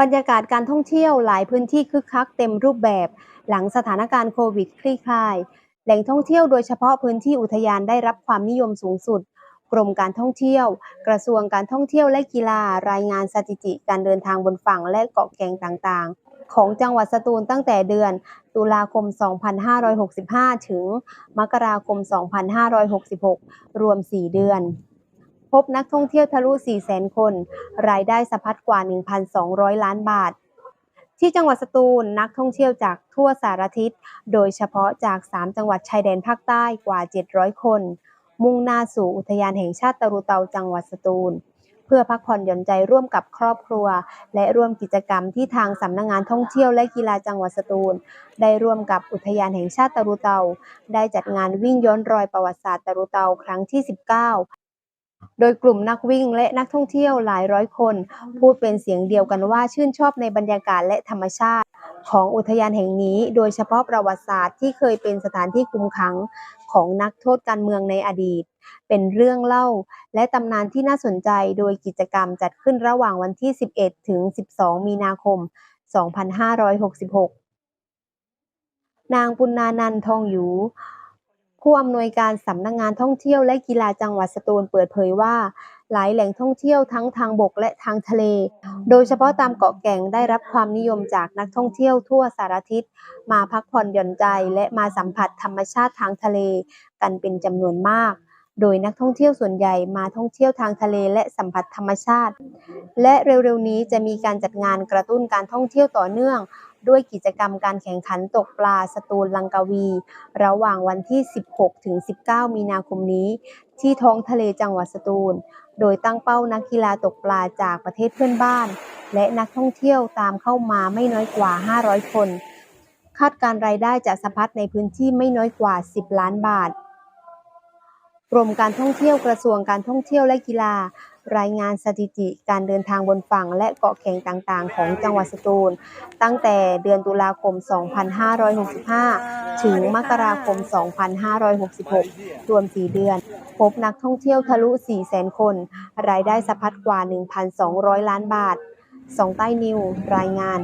บรรยากาศการท่องเที่ยวหลายพื้นที่คึกคักเต็มรูปแบบ หลังสถานการณ์โควิดคลี่คลาย แหล่งท่องเที่ยวโดยเฉพาะพื้นที่อุทยานได้รับความนิยมสูงสุด กรมการท่องเที่ยว กระทรวงการท่องเที่ยวและกีฬารายงานสถิติการเดินทางบนฝั่งและเกาะแก่งต่างๆ ของจังหวัดสตูลตั้งแต่เดือน ตุลาคม 2565 ถึง มกราคม 2566 รวม 4 เดือน พบนักท่องเที่ยวทะลุ 400,000 คน รายได้สะพัดกว่า 1,200 ล้านบาท ที่จังหวัดสตูลนักท่องเที่ยวจากทั่วสารทิศ โดยเฉพาะจาก 3 จังหวัดชายแดนภาคใต้กว่า 700 คน มุ่งหน้าสู่อุทยานแห่งชาติตะรุเตาจังหวัดสตูล เพื่อพักผ่อนหย่อนใจร่วมกับครอบครัว และร่วมกิจกรรมที่ทางสำนักงานท่องเที่ยวและกีฬาจังหวัดสตูล ได้ร่วมกับอุทยานแห่งชาติตะรุเตา ได้จัดงานวิ่งย้อนรอยประวัติศาสตร์ตะรุเตาครั้งที่ 19 โดยกลุ่มนักวิ่งและนักท่องเที่ยวหลายร้อยคน พูดเป็นเสียงเดียวกันว่าชื่นชอบในบรรยากาศและธรรมชาติ ของอุทยานแห่งนี้ โดยเฉพาะประวัติศาสตร์ที่เคยเป็นสถานที่คุมขังของนักโทษการเมืองในอดีต เป็นเรื่องเล่า และตำนานที่น่าสนใจโดยกิจกรรมจัดขึ้นระหว่างวันที่ 11 ถึง 12 มีนาคม 2566 นางปุณนานันท์ทองหยู ผู้อำนวยการสำนักงงานท่องเที่ยวและกีฬาจังหวัดสตูลเปิดเผยว่า หลายแหล่งท่องเที่ยวทั้งทางบกและทางทะเล โดยเฉพาะตามเกาะแก่งได้รับความนิยมจากนักท่องเที่ยวทั่วสารทิศ มาพักผ่อนหย่อนใจและมาสัมผัสธรรมชาติทางทะเลกันเป็นจำนวนมาก โดยนักท่องเที่ยวส่วนใหญ่มาท่องเที่ยวทางทะเลและสัมผัสธรรมชาติ และเร็วๆนี้จะมีการจัดงานกระตุ้นการท่องเที่ยวต่อเนื่อง ด้วยกิจกรรมการแข่งขันตกปลาสตูลลังกาวี ระหว่างวันที่ 16 ถึง 19 มีนาคมนี้ ที่ท้องทะเลจังหวัดสตูล โดยตั้งเป้านักกีฬาตกปลาจากประเทศเพื่อนบ้าน และนักท่องเที่ยวตามเข้ามาไม่น้อยกว่า 500 คน คาดการรายได้จะสะพัดในพื้นที่ไม่น้อยกว่า 10 ล้านบาท กรมการท่องเที่ยวกระทรวงการท่องเที่ยวและกีฬา รายงานสถิติการเดินทางบนฝั่งและเกาะแข่งต่างๆ ของจังหวัดสตูล ตั้งแต่เดือนตุลาคม 2565 ถึงมกราคม 2566 รวม 4 เดือน พบนักท่องเที่ยวทะลุ 400,000 คน รายได้สะพัดกว่า 1,200 ล้านบาทสองใต้นิวรายงาน